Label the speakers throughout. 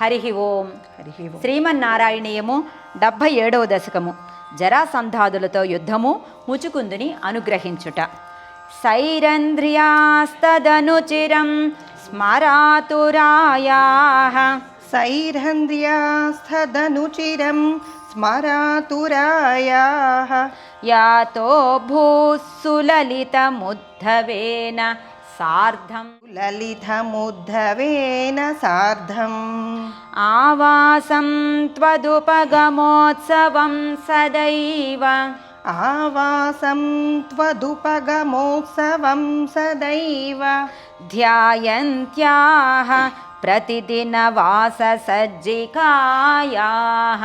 Speaker 1: హరి ఓం.
Speaker 2: హరి
Speaker 1: శ్రీమన్నారాయణీయము డెబ్భై ఏడవ దశకము. జరాసంధాదులతో యుద్ధము ముచుకుందుని అనుగ్రహించుట. సైరంధ్రియాస్తదనుచిరం స్మరాతురాయా.
Speaker 2: సైర్హంద్ర్యాస్థదనుచిరం స్మరాతురాయాः.
Speaker 1: యాతో భూస్సులలితముద్ధవేన सार्धं
Speaker 2: ललितमुद्धवेन सार्धम्।
Speaker 1: आवासं त्वदुपगमोत्सवं सदैव।
Speaker 2: आवासं त्वदुपगमोत्सवं सदैव।
Speaker 1: ध्यायन्त्याः प्रतिदिनवाससज्जिकायाः।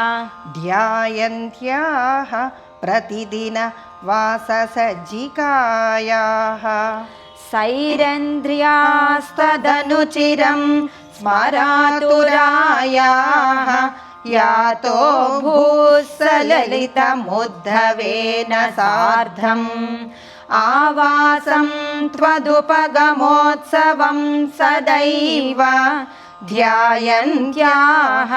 Speaker 2: ध्यायन्त्याः प्रतिदिनवाससज्जिकायाः।
Speaker 1: सैरन्ध्र्यास्तदनुचिरं स्मरातुरायाः यातो भूस्सललितमुद्धवेन सार्धम् आवासं त्वदुपगमोत्सवं सदैव ध्यायन्त्याः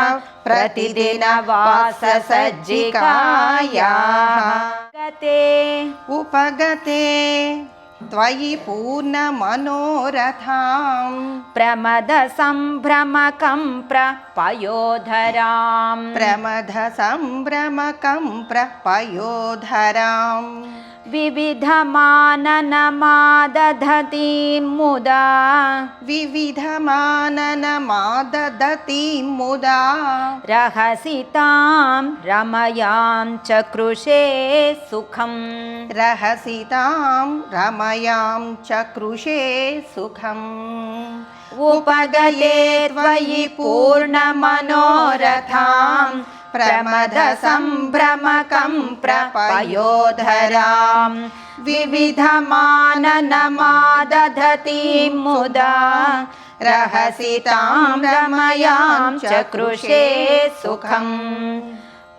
Speaker 1: प्रतिदिनवाससज्जिकायाः गते
Speaker 2: उपगते त्वयि पूर्णमनोरथाम्।
Speaker 1: प्रमदसम्भ्रमकं प्रपयोधराम्
Speaker 2: प्रमथसम्भ्रमकं प्रपयोधराम्
Speaker 1: विविधमाननमादधतीं मुदा।
Speaker 2: विविधमाननमाददतीं मुदा।
Speaker 1: रहसि तां रमयां चकृषे सुखम्।
Speaker 2: रहसि तां रमयां चकृषे सुखम्।
Speaker 1: उपगते त्वयि पूर्णमनोरथां प्रमदसम्भ्रमकं प्रपयोधरां विविधमाननमादधतीं मुदा रहसि तां रमयां चकृषे सुखम्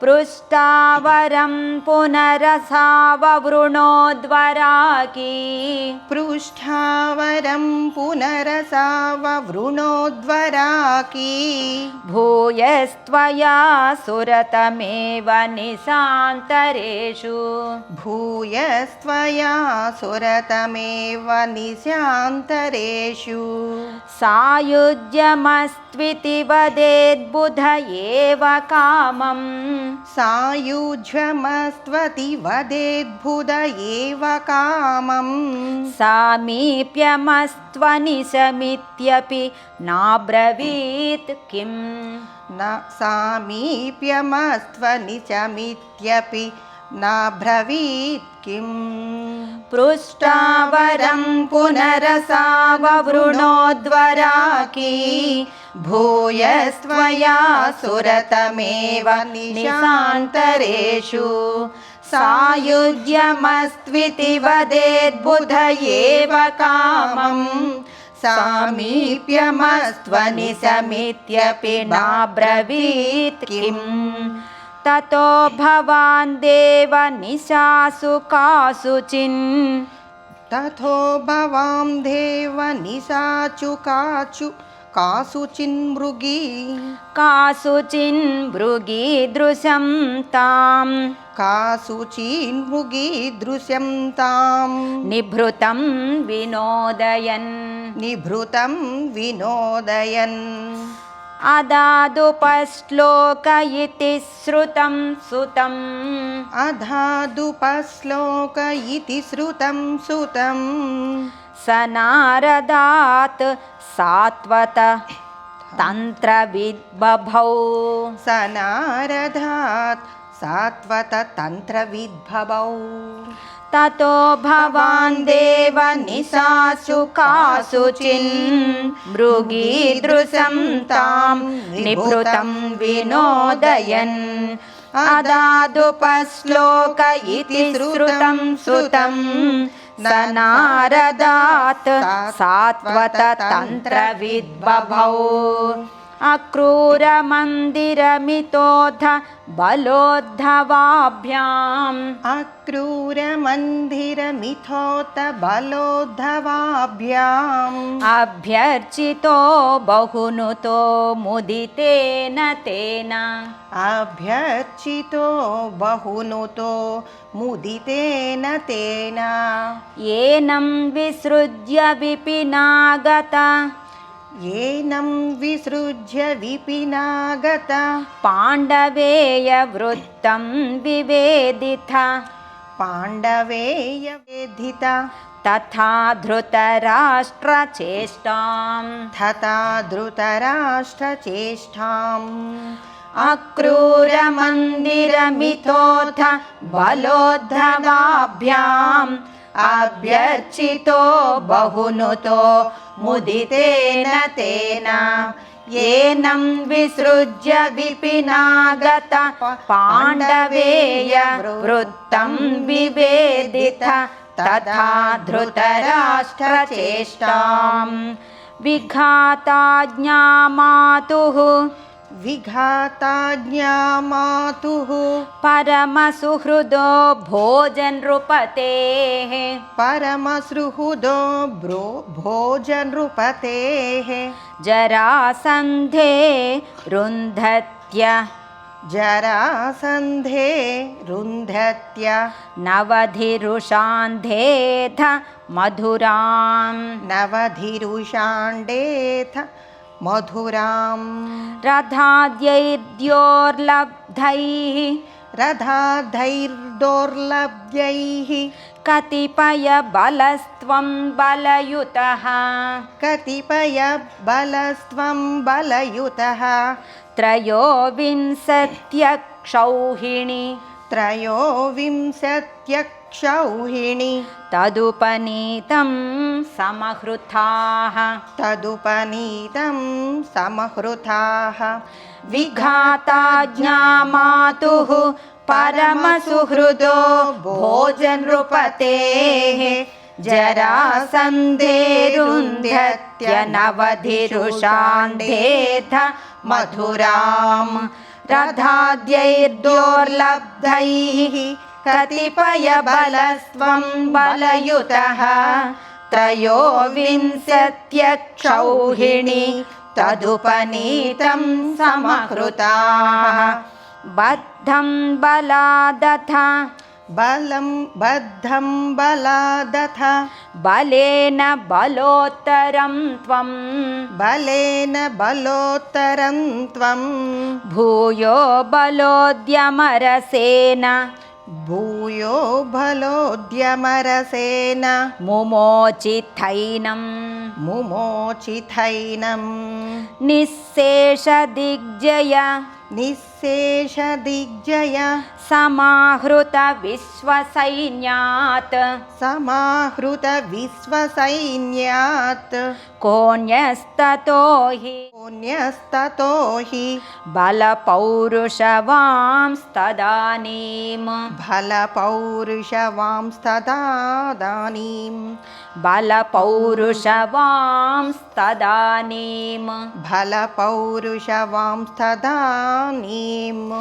Speaker 1: पृष्ठावरं पुनरसाववृणोद्वराकी।
Speaker 2: पृष्ठावरं पुनरसाववृणोद्वराकी।
Speaker 1: भूयस्त्वया सुरतमेव निशान्तरेषु।
Speaker 2: भूयस्त्वया सुरतमेव निशान्तरेषु।
Speaker 1: सायुज्यमस्त्विति वदेद्बुध एव कामम्
Speaker 2: सायुज्यमस्त्वति वदेद्बुध एव कामम्।
Speaker 1: सामीप्यमस्त्वनिशमित्यपि नाब्रवीत् किम्?
Speaker 2: न सामीप्यमस्त्वनिचमित्यपि न ब्रवीत् किम्
Speaker 1: पृष्ठावरं पुनरसाववृणोद्वराकी भूयस्त्वया सुरतमेव निशान्तरेषु सायुज्यमस्त्विति वदेद्बुध एव कामम् सामीप्यमस्त्वनिशमित्यपि नाब्रवीत् किम् ततो भवान् देव निशासु कासुचिन्
Speaker 2: तथो भवां देव निशाचु काचु कासुचिन्मृगी
Speaker 1: कासुचिन् मृगीदृशं ताम्।
Speaker 2: कासुचिन्मृगी दृश्यं तां
Speaker 1: निभृतं विनोदयन्।
Speaker 2: निभृतं विनोदयन्
Speaker 1: अदादुपश्लोक इति श्रुतं सुतम्।
Speaker 2: अधादुपश्लोक इति श्रुतं सुतं
Speaker 1: स नारदात् सात्वत तन्त्रविद्बभौ।
Speaker 2: स नारदात् सात्वततन्त्रविद्भवौ
Speaker 1: ततो भवान् देव निशासु कासुचिन् मृगीदृशं तां निभृतं विनोदयन् अदादुपश्लोक इति श्रुतं श्रुतं स नारदात् सात्वत तन्त्रविद्बभौ अक्रूरमन्दिरमितोऽथ बलोद्धवाभ्याम्।
Speaker 2: अक्रूरमन्दिरमिथोत बलोद्धवाभ्याम्।
Speaker 1: अभ्यर्चितो बहुनुतो मुदितेन तेन।
Speaker 2: अभ्यर्चितो बहुनुतो मुदितेन तेन।
Speaker 1: येनं विसृज्य विपिनागत
Speaker 2: ఏనం విసృజ్య విపినాగత
Speaker 1: పాండవేయ వృత్తం
Speaker 2: వివేదిత
Speaker 1: పాండవేయ వేదిత
Speaker 2: తథా ధృతరాష్ట్రచేష్టాం
Speaker 1: తథా ధృతరాష్ట్రచేష్టాం అక్రూరమందిరమితోథ బలోద్ధవాభ్యాం అభ్యర్చితో బహునుతో ముదితేన తేన ఏనం విసృజ్య విపినాగత పాండవేయ వృత్తం వివేదిత తథా ధృతరాష్ట్రచేష్టాం.
Speaker 2: విఘాతాజ్ఞా మాతుః विघाताज्ञा मातुः।
Speaker 1: परमसुहृदो भोजनृपतेः
Speaker 2: परमसुहृदो ब्रो भोजनृपतेः
Speaker 1: जरासन्धे रुन्धत्य।
Speaker 2: जरासन्धे रुन्धत्य।
Speaker 1: नवधिरुषान्धेथ मधुराम्
Speaker 2: नवधिरुषाण्डेथ मधुराम्।
Speaker 1: रथाद्यैर्द्योर्लब्धैः।
Speaker 2: रथाधैर्दोर्लभ्यैः
Speaker 1: कतिपयबलस्त्वं बलयुतः।
Speaker 2: कतिपयबलस्त्वं बलयुतः।
Speaker 1: त्रयोविंशत्यक्षौहिणी
Speaker 2: त्रयोविंशत्यक्षौहिणी
Speaker 1: तदुपनीतं समहृताः
Speaker 2: तदुपनीतं समहृताः
Speaker 1: विघाताज्ञामातुः परमसुहृदो भोजनृपतेः जरासन्धेरुन्ध्यत्य नवधिरुषान्धेथ मधुराम् रथाद्यैर्दोर्लब्धैः कतिपयबलस्त्वं बलयुतः। त्रयोविंशत्यक्षौहिणी तदुपनीतं समहृताः बद्धं बलादथ।
Speaker 2: बलं बद्धं बलादथ।
Speaker 1: बलेन बलोत्तरं त्वं।
Speaker 2: बलेन बलोत्तरं त्वं।
Speaker 1: भूयो बलोद्यमरसेन
Speaker 2: भूयो बलोद्यमरसेन
Speaker 1: मुमोचिथैनं।
Speaker 2: मुमोचिथैनं।
Speaker 1: निःशेषदिग्जय।
Speaker 2: निःशेषदिग्जय
Speaker 1: समाहृतविश्वसैन्यात्
Speaker 2: समाहृतविश्वसैन्यात्
Speaker 1: कोऽन्यस्ततो हि
Speaker 2: पुण्यस्ततो हि
Speaker 1: बलपौरुषवांस्तदानीम्
Speaker 2: फलपौरुषवांस्तदानीम्
Speaker 1: बलपौरुषवांस्तदानीम्
Speaker 2: फलपौरुषवांस्तदानीम्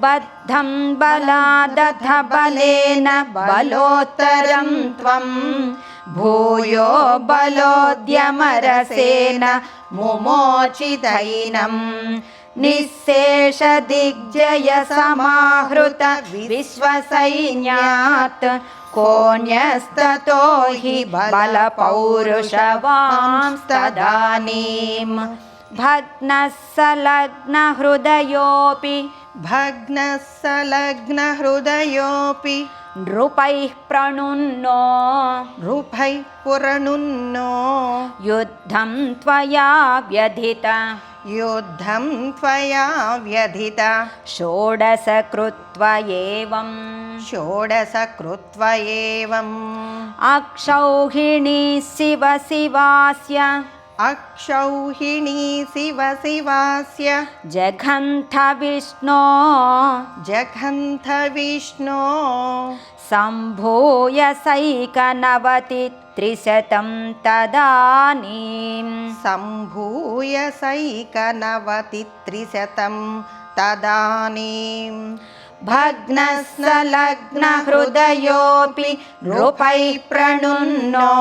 Speaker 1: बद्धं बलादथ बलेन बलोत्तरं त्वं। भूयो बलोद्यमरसेन मुमोचिदैनं निःशेषदिग्जय समाहृत विश्वसैन्यात्। कोऽन्यस्ततो हि बलपौरुषवांस्तदानीम्। भग्नः संलग्नहृदयोऽपि
Speaker 2: भग्नः सलग्नहृदयोऽपि
Speaker 1: नृपैः प्रणुन्नो।
Speaker 2: रूपैः पुरनुन्नो।
Speaker 1: युद्धं त्वया व्यधित
Speaker 2: युद्धं त्वया व्यधित
Speaker 1: षोडश कृत्वा एवं
Speaker 2: षोडश कृत्व एवम्।
Speaker 1: अक्षौहिणी शिव शिवास्य
Speaker 2: अक्षौहिणी शिव शिवास्य
Speaker 1: जघन्थ विष्णो
Speaker 2: जघन्थ विष्णो
Speaker 1: सम्भूय सैकनवति त्रिशतं तदानीं
Speaker 2: सम्भूय सैकनवतित्रिशतं तदानीं
Speaker 1: भग्नस्नलग्नहृदयोऽपि नृपै प्रणुन्नो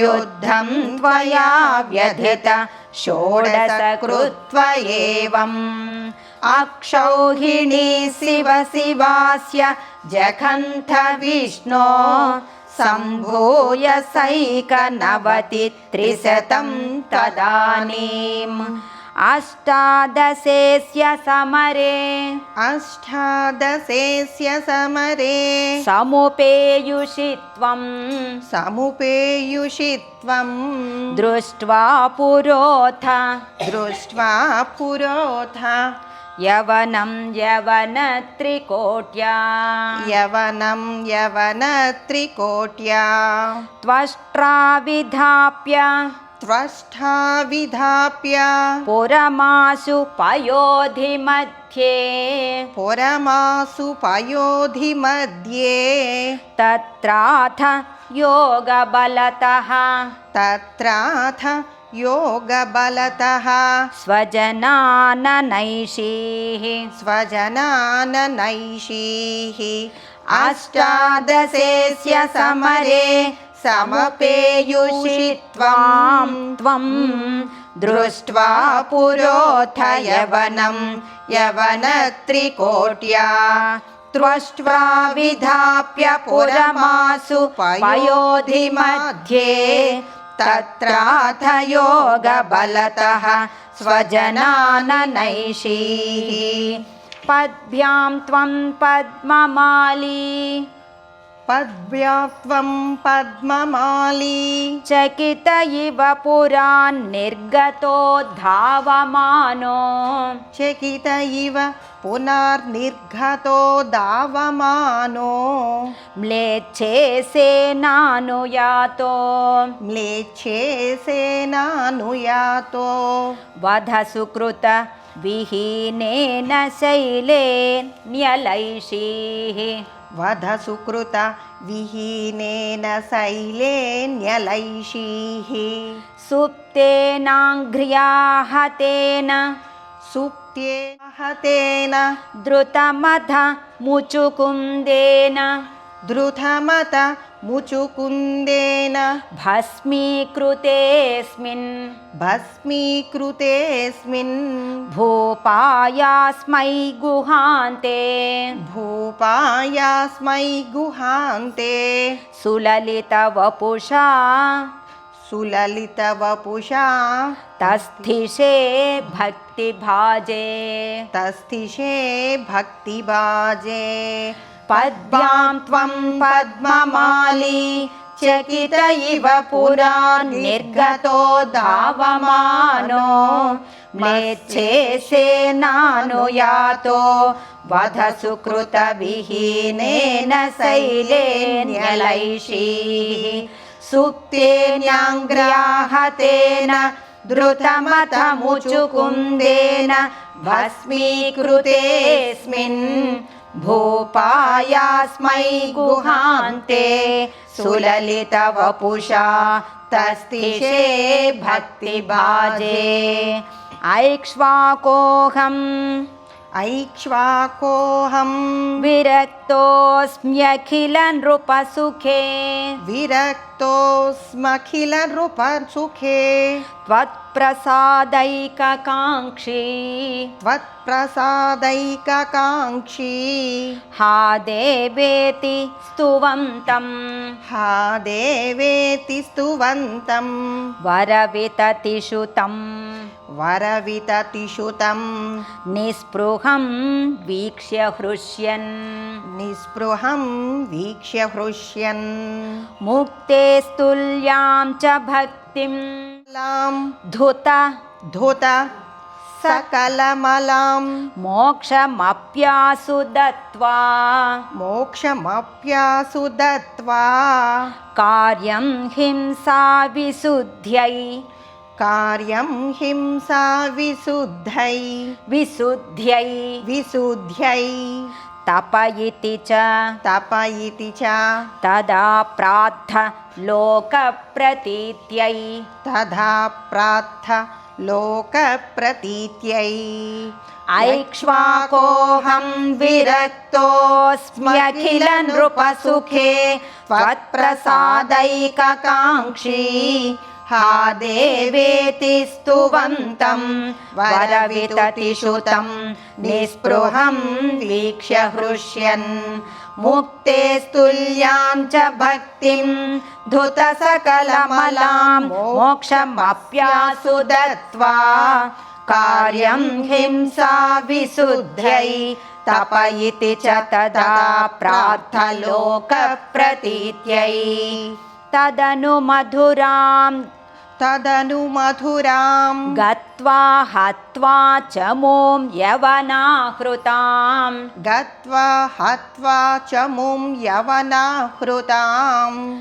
Speaker 1: युद्धं त्वया व्यधित षोडश कृत्वा एवम् अक्षौहिणी शिव शिवास्य जघन्थ विष्णो सम्भूय सैकनवति त्रिशतं तदानीम् अष्टादशेस्य समरे।
Speaker 2: अष्टादशेस्य समरे।
Speaker 1: समुपेयुषि त्वं।
Speaker 2: समुपेयुषि त्वं।
Speaker 1: दृष्ट्वा पुरोथ।
Speaker 2: दृष्ट्वा पुरोथ।
Speaker 1: यवनं यवनत्रिकोट्या
Speaker 2: यवनं यवनत्रिकोट्या
Speaker 1: त्वष्ट्राविधाप्य
Speaker 2: त्वष्टा विधाप्य
Speaker 1: पुरमाशु पयोधिमध्ये
Speaker 2: पुरमासु पयोधिमध्ये
Speaker 1: तत्राथ योगबलतः।
Speaker 2: तत्राथ योगबलतः।
Speaker 1: स्वजनाननैषीः।
Speaker 2: स्वजनाननैषीः। अष्टादशेस्य समरे समपेयुषि त्वां
Speaker 1: त्वं
Speaker 2: दृष्ट्वा पुरोथ यवनं यवनत्रिकोट्या त्वष्ट्वा विधाप्य पुरमासु पयोधिमध्ये तत्राथ योगबलतः स्वजनाननैषीः
Speaker 1: पद्भ्यां त्वं पद्ममाली
Speaker 2: पद्भ्यात्वं पद्ममाली
Speaker 1: चकित इव पुरान्निर्गतो धावमानो
Speaker 2: चकित इव पुनर्निर्घतो धावमानो
Speaker 1: म्लेच्छे सेनानुयातो
Speaker 2: म्लेच्छे सेनानुयातो
Speaker 1: वधसुकृत विहीनेन शैले न्यलैषीः
Speaker 2: वध सुकृता विहीनेन शैलेन्यलैषीः।
Speaker 1: सुप्तेनाङ्घ्र्या
Speaker 2: हतेन सुप्त्ये हतेन
Speaker 1: द्रुतमथ मुचुकुन्देन
Speaker 2: द्रुतमथ मुचुकुन्देन
Speaker 1: भस्मीकृतेऽस्मिन्।
Speaker 2: भस्मीकृतेऽस्मिन्।
Speaker 1: भूपायास्मै गुहान्ते।
Speaker 2: भूपायास्मै गुहान्ते।
Speaker 1: सुललितवपुषा।
Speaker 2: सुललितवपुषा।
Speaker 1: तस्थिषे भक्तिभाजे।
Speaker 2: तस्थिषे भक्तिबाजे
Speaker 1: पद्भ्यां त्वं पद्ममाली चकित इव पुरा निर्गतो धावमानो म्लेच्छे सेनानुयातो वधसुकृतविहीनेन शैलेन्यलैषीः सुप्तेन्याङ्ग्र्याहतेन द्रुतमतमुचुकुन्देन भस्मीकृतेऽस्मिन् भूपायास्मै गुहान्ते सुललितवपुषा तस्तिषे भक्तिभाजे ऐक्ष्वाकोऽहम्
Speaker 2: ऐक्ष्वाकोऽहं
Speaker 1: विरक्तोऽस्म्यखिल नृपसुखे
Speaker 2: विरक्तोऽस्मखिलनृपसुखे
Speaker 1: त्वत्प्रसादैककाङ्क्षी।
Speaker 2: त्वत्प्रसादैककाङ्क्षी।
Speaker 1: हा देवेति स्तुवन्तम्।
Speaker 2: हा देवेति स्तुवन्तं
Speaker 1: वरविततिषु तं
Speaker 2: वरविततिषुतं
Speaker 1: निःस्पृहं वीक्ष्य हृष्यन्।
Speaker 2: निःस्पृहं वीक्ष्य हृष्यन्।
Speaker 1: मुक्ते स्तुल्यां च भक्तिं।
Speaker 2: लां
Speaker 1: धुत।
Speaker 2: धुत। सकलमलां
Speaker 1: मोक्षमप्यासु दत्त्वा।
Speaker 2: मोक्षमप्यासु दत्त्वा।
Speaker 1: कार्यं हिंसा विशुद्ध्यै
Speaker 2: कार्यं हिंसा विशुद्धै
Speaker 1: विशुद्ध्यै
Speaker 2: विशुद्ध्यै
Speaker 1: तप इति च
Speaker 2: तप इति च
Speaker 1: तदा प्रार्थ लोकप्रतीत्यै
Speaker 2: तथा प्रार्थ लोकप्रतीत्यै
Speaker 1: ऐक्ष्वाकोऽहं विरक्तोऽस्म्यखिल नृपसुखे त्वत्प्रसादैककाङ्क्षी हा देवेति स्तुवन्तं वरविततिषुतं निःस्पृहं वीक्ष्य हृष्यन्। मुक्ते स्तुल्यां च भक्तिं, धुतसकलमलां मोक्षमप्यासु दत्त्वा, कार्यं हिंसा विशुद्ध्यै तप इति च तदा प्रार्थलोकप्रतीत्यै। तदनु मधुरां
Speaker 2: तदनु मधुरां
Speaker 1: गत्वा हत्वा च मों यवनाहृताम्।
Speaker 2: गत्वा हत्वा च मुं यवनाहृताम्।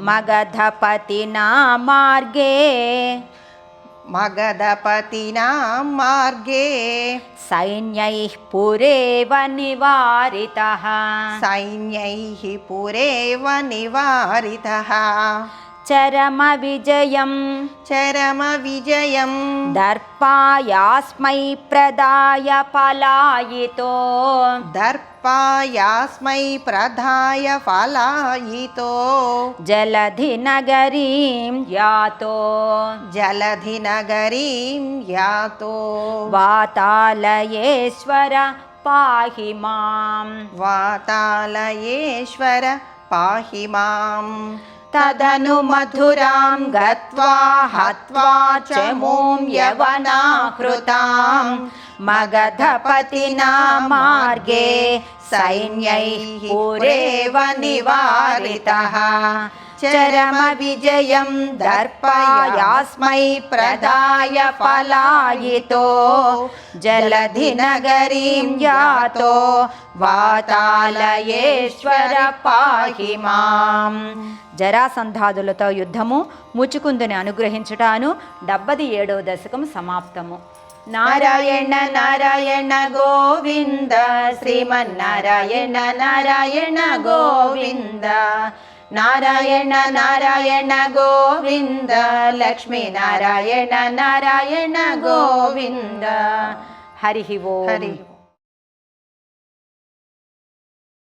Speaker 1: मगधपतिना मार्गे।
Speaker 2: मगधपतिना मार्गे।
Speaker 1: सैन्यैः पुरेव निवारितः।
Speaker 2: सैन्यैः पुरेव निवारितः
Speaker 1: चरमविजयं
Speaker 2: चरमविजयं
Speaker 1: दर्पायास्मै प्रदाय पलायितो
Speaker 2: दर्पायास्मै प्रधाय फलायितो।
Speaker 1: जलधिनगरीं यातो।
Speaker 2: जलधिनगरीं यातो।
Speaker 1: वातालयेश्वर पाहि माम्।
Speaker 2: वातालयेश्वर पाहि माम् तदनु मधुरां गत्वा हत्वा च मों यवनाकृतां मगधपतिना मार्गे सैन्यैः पुरेव निवारितः चरमविजयं दर्पयास्मै प्रदाय पलायितो जलधिनगरीं यातो వాతాలయేశ్వర పాహి మాం
Speaker 1: జరాసంధాదులతో యుద్ధము ముచుకుందుని అనుగ్రహించుటాను డెబ్బది ఏడవ దశకం సమాప్తము
Speaker 2: నారాయణ నారాయణ గోవింద శ్రీమన్నారాయణ నారాయణ గోవింద ನಾರಾಯಣ ನಾರಾಯಣ ಗೋವಿಂದ ಲಕ್ಷ್ಮೀ ನಾರಾಯಣ ನಾರಾಯಣ
Speaker 1: ಗೋವಿಂದ ಹರಿ
Speaker 2: ಓ ಹರಿ